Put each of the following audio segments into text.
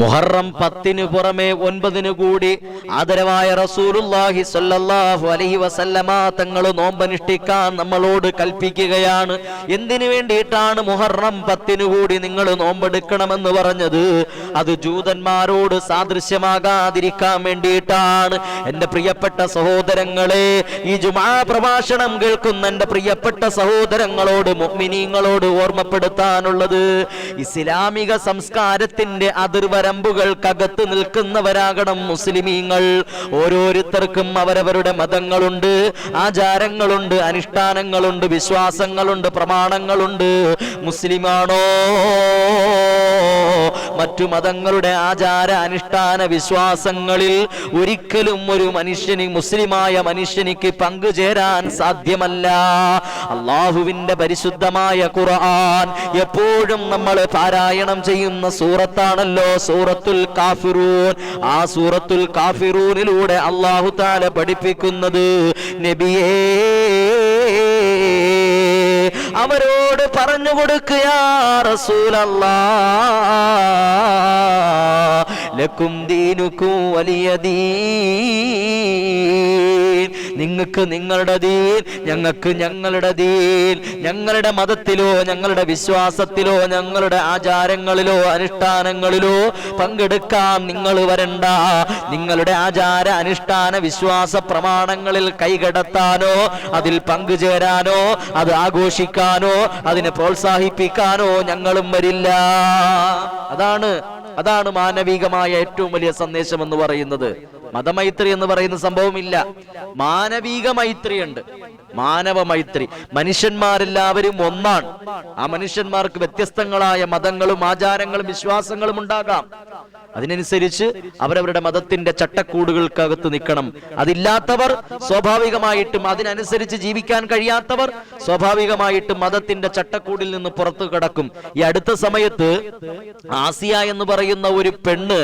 മുഹറം പത്തിന് പുറമെ ഒൻപതിന് കൂടി ആദരവായ റസൂലുള്ളാഹി സ്വല്ലല്ലാഹു അലൈഹി വസല്ലമ തങ്ങൾ നോമ്പനുഷ്ഠിക്കാൻ നമ്മളോട് കൽപ്പിക്കുകയാണ്. എന്തിനു വേണ്ടിയിട്ടാണ് മുഹറം പത്തിന് കൂടി നിങ്ങൾ നോമ്പെടുക്കണമെന്ന് പറഞ്ഞത്? അത് ജൂതന്മാരോട് സാദൃശ്യമാകാതിരിക്കാൻ വേണ്ടിയിട്ടാണ്. എന്റെ പ്രിയപ്പെട്ട സഹോദരങ്ങളെ ഈ ജുമാ പ്രഭാഷണം കേൾക്കുന്ന എന്റെ പ്രിയപ്പെട്ട സഹോദരങ്ങളോട് മുഅ്മിനീങ്ങളോട് ഓർമ്മപ്പെടുത്താനുള്ളത് ഇസ്ലാമിക സംസ്കാരത്തിന്റെ അതിർവരമ്പുകൾക്കകത്ത് നിൽക്കുന്നവരാകണം മുസ്ലിമീങ്ങൾ. ഓരോരുത്തർക്കും അവരവരുടെ മതങ്ങളുണ്ട് ആചാരങ്ങളുണ്ട് അനുഷ്ഠാനങ്ങളുണ്ട് വിശ്വാസങ്ങളുണ്ട് പ്രമാണങ്ങളുണ്ട്. മുസ്ലിമാണോ? മറ്റു മതങ്ങളുടെ ആചാര അനുഷ്ഠാന വിശ്വാസങ്ങളിൽ ഒരിക്കലും ഒരു മനുഷ്യന് മുസ്ലിമായ മനുഷ്യനിക്ക് പങ്കുചേരാൻ സാധ്യമല്ല. അള്ളാഹുവിന്റെ പരിശുദ്ധമായ ഖുർആൻ എപ്പോഴും നമ്മൾ പാരായണം ചെയ്യുന്ന സൂറത്താണല്ലോ സൂറത്തുൽ കാഫിറൂൻ. ആ സൂറത്തുൽ കാഫിറൂനിലൂടെ അള്ളാഹു താല പഠിപ്പിക്കുന്നത് നബിയേ അവരോട് പറഞ്ഞു കൊടുക്കുക റസൂലല്ലാ. ലക്കും ദീനുക്കും വലിയ ദീൻ. നിങ്ങൾക്ക് നിങ്ങളുടെ ദീൻ ഞങ്ങൾക്ക് ഞങ്ങളുടെ ദീൻ. ഞങ്ങളുടെ മതത്തിലോ ഞങ്ങളുടെ വിശ്വാസത്തിലോ ഞങ്ങളുടെ ആചാരങ്ങളിലോ അനുഷ്ഠാനങ്ങളിലോ പങ്കെടുക്കാൻ നിങ്ങൾ വരണ്ട. നിങ്ങളുടെ ആചാര അനുഷ്ഠാന വിശ്വാസ പ്രമാണങ്ങളിൽ കൈകടത്താനോ അതിൽ പങ്കുചേരാനോ അത് ആഘോഷിക്കാനോ അതിനെ പ്രോത്സാഹിപ്പിക്കാനോ ഞങ്ങളും വരില്ല. അതാണ് അതാണ് മാനവികമായ ഏറ്റവും വലിയ സന്ദേശം എന്ന് പറയുന്നത്. മതമൈത്രി എന്ന് പറയുന്ന സംഭവമില്ല. മാനവിക മൈത്രിയുണ്ട്. മാനവ മൈത്രി മനുഷ്യന്മാരെല്ലാവരും ഒന്നാണ്. ആ മനുഷ്യന്മാർക്ക് വ്യത്യസ്തങ്ങളായ മതങ്ങളും ആചാരങ്ങളും വിശ്വാസങ്ങളും ഉണ്ടാകാം. അതിനനുസരിച്ച് അവരവരുടെ മതത്തിന്റെ ചട്ടക്കൂടുകൾക്കകത്ത് നിൽക്കണം. അതില്ലാത്തവർ സ്വാഭാവികമായിട്ടും അതിനനുസരിച്ച് ജീവിക്കാൻ കഴിയാത്തവർ സ്വാഭാവികമായിട്ടും മതത്തിന്റെ ചട്ടക്കൂടിൽ നിന്ന് പുറത്തു കടക്കും. ഈ അടുത്ത സമയത്ത് ആസിയ എന്ന് പറയുന്ന ഒരു പെണ്ണ്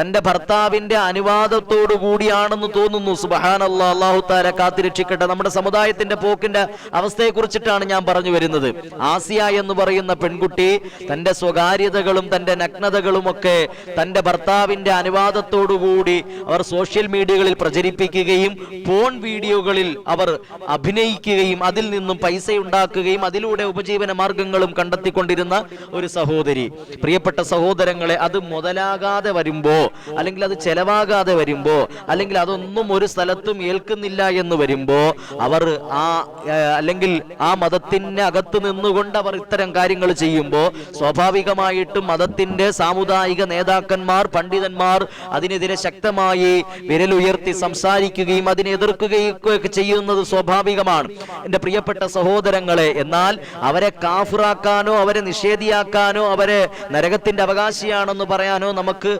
തന്റെ ഭർത്താവിന്റെ അനുവാദത്തോടു കൂടിയാണെന്ന് തോന്നുന്നു. സുബഹാൻ അള്ളാഹു താര കാത്തിരക്ഷിക്കട്ടെ. നമ്മുടെ സമുദായത്തിന്റെ പോക്കിന്റെ അവസ്ഥയെ കുറിച്ചിട്ടാണ് ഞാൻ പറഞ്ഞു വരുന്നത്. ആസിയ എന്ന് പറയുന്ന പെൺകുട്ടി തന്റെ സ്വകാര്യതകളും തന്റെ നഗ്നതകളും ഒക്കെ തന്റെ ഭർത്താവിന്റെ അനുവാദത്തോടു കൂടി അവർ സോഷ്യൽ മീഡിയകളിൽ പ്രചരിപ്പിക്കുകയും ഫോൺ വീഡിയോകളിൽ അവർ അഭിനയിക്കുകയും അതിൽ നിന്നും പൈസ ഉണ്ടാക്കുകയും അതിലൂടെ ഉപജീവന മാർഗങ്ങളും കണ്ടെത്തിക്കൊണ്ടിരുന്ന ഒരു സഹോദരി. പ്രിയപ്പെട്ട സഹോദരങ്ങളെ അത് മുതലാകാതെ വരുമ്പോ അല്ലെങ്കിൽ അത് ചെലവാകാതെ വരുമ്പോ അല്ലെങ്കിൽ അതൊന്നും ഒരു സ്ഥലത്തും ഏൽക്കുന്നില്ല എന്ന് വരുമ്പോ അവർ ആ അല്ലെങ്കിൽ ആ മതത്തിന് അകത്ത് നിന്നുകൊണ്ട് അവർ ഇത്തരം കാര്യങ്ങൾ ചെയ്യുമ്പോൾ സ്വാഭാവികമായിട്ടും മതത്തിന്റെ സാമുദായിക നേതാക്കന്മാർ പണ്ഡിതന്മാർ അതിനെതിരെ ശക്തമായി വിരലുയർത്തി സംസാരിക്കുകയും അതിനെ ഒക്കെ ചെയ്യുന്നത് സ്വാഭാവികമാണ്. എന്റെ പ്രിയപ്പെട്ട സഹോദരങ്ങളെ എന്നാൽ അവരെ കാഫിറാക്കാനോ അവരെ നിഷേധിയാക്കാനോ അവരെ നരകത്തിന്റെ അവകാശിയാണെന്ന് പറയാനോ നമുക്ക്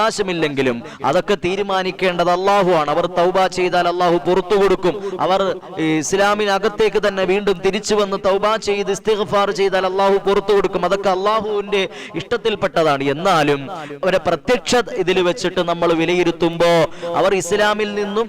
അവകാശമില്ലെങ്കിലും അതൊക്കെ തീരുമാനിക്കേണ്ടത് അള്ളാഹു ആണ് അവർ തൗബ ചെയ്താൽ അള്ളാഹു പുറത്തു കൊടുക്കും. അവർ ഇസ്ലാമിനകത്തേക്ക് തന്നെ വീണ്ടും തിരിച്ചു വന്ന് തൗബ ചെയ്ത് ഇസ്തിഗ്ഫാർ ചെയ്താൽ അള്ളാഹു പുറത്തു കൊടുക്കും. അതൊക്കെ അള്ളാഹുവിന്റെ ഇഷ്ടത്തിൽപ്പെട്ടതാണ്. എന്നാലും അവരെ പ്രത്യക്ഷ ഇതിൽ വെച്ചിട്ട് നമ്മൾ വിലയിരുത്തുമ്പോ അവർ ഇസ്ലാമിൽ നിന്നും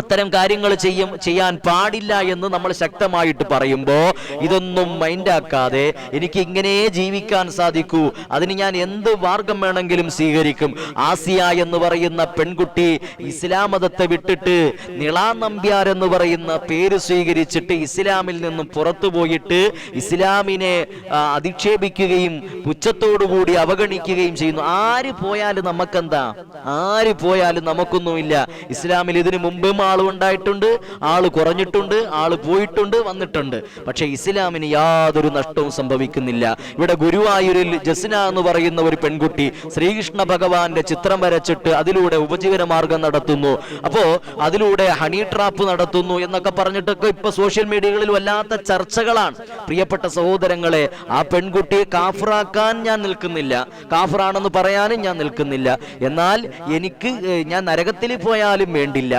അത്തരം കാര്യങ്ങൾ ചെയ്യും ചെയ്യാൻ പാടില്ല എന്ന് നമ്മൾ ശക്തമായിട്ട് പറയുമ്പോൾ ഇതൊന്നും മൈൻഡാക്കാതെ എനിക്ക് ഇങ്ങനെ ജീവിക്കാൻ സാധിക്കൂ. അതിന് ഞാൻ എന്ത് മാർഗം വേണമെങ്കിലും സ്വീകരിക്കും. ആസിയ എന്ന് പറയുന്ന പെൺകുട്ടി ഇസ്ലാം മതത്തെ വിട്ടിട്ട് നിളാ നമ്പ്യാർ എന്ന് പറയുന്ന പേര് സ്വീകരിച്ചിട്ട് ഇസ്ലാമിൽ നിന്നും പുറത്തു പോയിട്ട് ഇസ്ലാമിനെ അധിക്ഷേപിക്കുകയും പുച്ഛത്തോടുകൂടി അവഗണിക്കുകയും ചെയ്യുന്നു. ആര് പോയാലും നമുക്കെന്താ? ആര് പോയാലും നമുക്കൊന്നുമില്ല. ഇസ്ലാമിൽ ഇതിനു മുമ്പും ആളും ഉണ്ടായിട്ടുണ്ട് ആൾ കുറഞ്ഞിട്ടുണ്ട് ആൾ പോയിട്ടുണ്ട് വന്നിട്ടുണ്ട്. പക്ഷെ ഇസ്ലാമിന് യാതൊരു നഷ്ടവും സംഭവിക്കുന്നില്ല. ഇവിടെ ഗുരുവായൂരിൽ ജസ്ന എന്ന് പറയുന്ന ഒരു പെൺകുട്ടി ശ്രീകൃഷ്ണ ഭഗവാന്റെ ചിത്രം വരച്ചിട്ട് അതിലൂടെ ഉപജീവന മാർഗം നടത്തുന്നു. അപ്പോ അതിലൂടെ ഹണി ട്രാപ്പ് നടത്തുന്നു എന്നൊക്കെ പറഞ്ഞിട്ടൊക്കെ ഇപ്പൊ സോഷ്യൽ മീഡിയകളിൽ വല്ലാത്ത ചർച്ചകളാണ്. പ്രിയപ്പെട്ട സഹോദരങ്ങളെ ആ പെൺകുട്ടിയെ കാഫറാക്കാൻ ഞാൻ നിൽക്കുന്നില്ല. കാഫറാണെന്ന് പറയാനും ഞാൻ നിൽക്കുന്നില്ല. എന്നാൽ എനിക്ക് ഞാൻ നരകത്തിൽ പോയാലും വേണ്ടില്ല.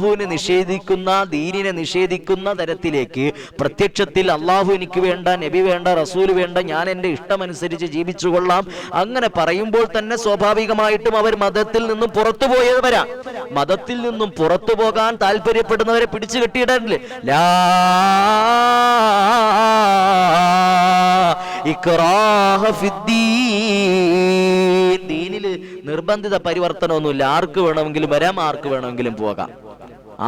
അള്ളാഹുവിനെ നിഷേധിക്കുന്ന ദീനിനെ നിഷേധിക്കുന്ന തരത്തിലേക്ക് പ്രത്യക്ഷത്തിൽ അള്ളാഹു എനിക്ക് വേണ്ട നബി വേണ്ട റസൂൽ വേണ്ട ഞാൻ എന്റെ ഇഷ്ടമനുസരിച്ച് ജീവിച്ചു കൊള്ളാം. അങ്ങനെ പറയുമ്പോൾ തന്നെ സ്വാഭാവികമായിട്ടും അവർ മതത്തിൽ നിന്നും പുറത്തു പോയവരാ മതത്തിൽ നിന്നും പുറത്തു പോകാൻ താല്പര്യപ്പെടുന്നവരെ പിടിച്ചു കെട്ടിയിടാറില്ലേ? ലാ ഇക്റാഹ ഫിദ്ദീൻ. ദീനിൽ ദീനിൽ നിർബന്ധിത പരിവർത്തനമൊന്നുമില്ല. ആർക്ക് വേണമെങ്കിലും വരാം ആർക്ക് വേണമെങ്കിലും പോകാം.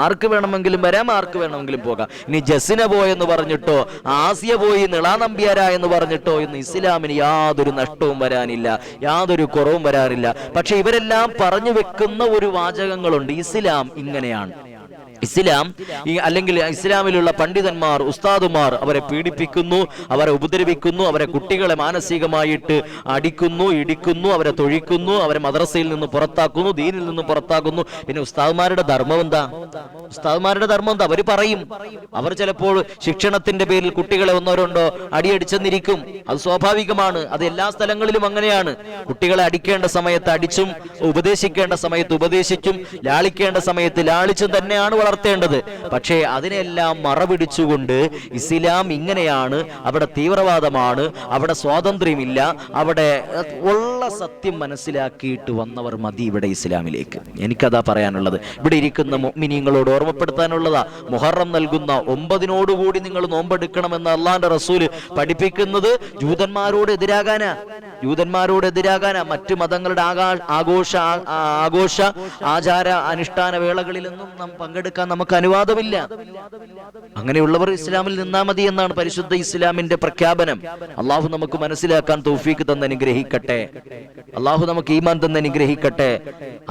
ആർക്ക് വേണമെങ്കിലും വരാം ആർക്ക് വേണമെങ്കിലും പോകാം. ഇനി ജസിന പോയെന്ന് പറഞ്ഞിട്ടോ ആസിയ പോയി നിളാനമ്പ്യാര എന്ന് പറഞ്ഞിട്ടോ ഇന്ന് ഇസ്ലാമിന് യാതൊരു നഷ്ടവും വരാനില്ല യാതൊരു കുറവും വരാറില്ല. പക്ഷെ ഇവരെല്ലാം പറഞ്ഞു വെക്കുന്ന ഒരു വാചകങ്ങളുണ്ട് ഇസ്ലാം ഇങ്ങനെയാണ്. ഇസ്ലാം ഈ അല്ലെങ്കിൽ ഇസ്ലാമിലുള്ള പണ്ഡിതന്മാർ ഉസ്താദുമാർ അവരെ പീഡിപ്പിക്കുന്നു അവരെ ഉപദ്രവിക്കുന്നു അവരെ കുട്ടികളെ മാനസികമായിട്ട് അടിക്കുന്നു ഇടിക്കുന്നു അവരെ തൊഴിക്കുന്നു അവരെ മദ്രസയിൽ നിന്ന് പുറത്താക്കുന്നു ദീനിൽ നിന്ന് പുറത്താക്കുന്നു. പിന്നെ ഉസ്താദുമാരുടെ ധർമ്മം എന്താ? ഉസ്താദുമാരുടെ ധർമ്മം എന്താ? അവർ പറയും. അവർ ചിലപ്പോൾ ശിക്ഷണത്തിന്റെ പേരിൽ കുട്ടികളെ ഒന്നോ രണ്ടോ അടിയടിച്ചെന്നിരിക്കും. അത് സ്വാഭാവികമാണ്. അത് എല്ലാ സ്ഥലങ്ങളിലും അങ്ങനെയാണ്. കുട്ടികളെ അടിക്കേണ്ട സമയത്ത് അടിച്ചും ഉപദേശിക്കേണ്ട സമയത്ത് ഉപദേശിച്ചും ലാളിക്കേണ്ട സമയത്ത് ലാളിച്ചും തന്നെയാണ് വളർത്തേണ്ടത്. പക്ഷേ അതിനെല്ലാം മറപിടിച്ചുകൊണ്ട് ഇസ്ലാം ഇങ്ങനെയാണ്. അവിടെ തീവ്രവാദമാണ്. അവിടെ സ്വാതന്ത്ര്യമില്ല. അവിടെ ഉള്ള സത്യം മനസ്സിലാക്കിയിട്ട് വന്നവർ മതി ഇവിടെ ഇസ്ലാമിലേക്ക്. എനിക്കതാ പറയാനുള്ളത്. ഇവിടെ ഇരിക്കുന്ന മുഅ്മിനീങ്ങളോട് ഓർമ്മപ്പെടുത്താനുള്ളതാ. മുഹറം നൽകുന്ന ഒമ്പതിനോടുകൂടി നിങ്ങൾ നോമ്പെടുക്കണമെന്ന് അള്ളാന്റെ റസൂൽ പഠിപ്പിക്കുന്നത് ജൂതന്മാരോട് എതിരാകാനാ. ജൂതന്മാരോട് എതിരാകാനാ മറ്റു മതങ്ങളുടെ ആകാ ആഘോഷ ആഘോഷ ആചാര അനുഷ്ഠാന വേളകളിലൊന്നും നാം പങ്കെടുക്കാൻ നമുക്ക് അനുവാദമില്ല. അങ്ങനെയുള്ളവർ ഇസ്ലാമിൽ നിന്നാ മതി എന്നാണ് പരിശുദ്ധ ഇസ്ലാമിന്റെ പ്രഖ്യാപനം. അള്ളാഹു നമുക്ക് മനസ്സിലാക്കാൻ തോഫീക്ക് തന്നെ അനുഗ്രഹിക്കട്ടെ. അള്ളാഹു നമുക്ക് ഈമാൻ തന്നെ അനുഗ്രഹിക്കട്ടെ.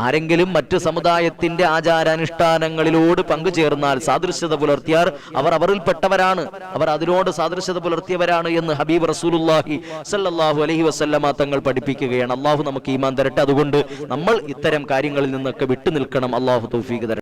ആരെങ്കിലും മറ്റു സമുദായത്തിന്റെ ആചാരാനുഷ്ഠാനങ്ങളിലോട് പങ്കുചേർന്നാൽ സാദൃശ്യത പുലർത്തിയാർ അവർ അവരിൽപ്പെട്ടവരാണ് അവർ അതിനോട് സാദൃശ്യത പുലർത്തിയവരാണ് എന്ന് ഹബീബ് റസൂലുല്ലാഹി സല്ലാഹു അലൈഹി വസല്ലമ തങ്ങൾ പഠിപ്പിക്കുകയാണ്. അള്ളാഹു നമുക്ക് ഈമാൻ തരട്ടെ. അതുകൊണ്ട് നമ്മൾ ഇത്തരം കാര്യങ്ങളിൽ നിന്നൊക്കെ വിട്ടുനിൽക്കണം. അള്ളാഹു തൗഫീഖ് തരട്ടെ.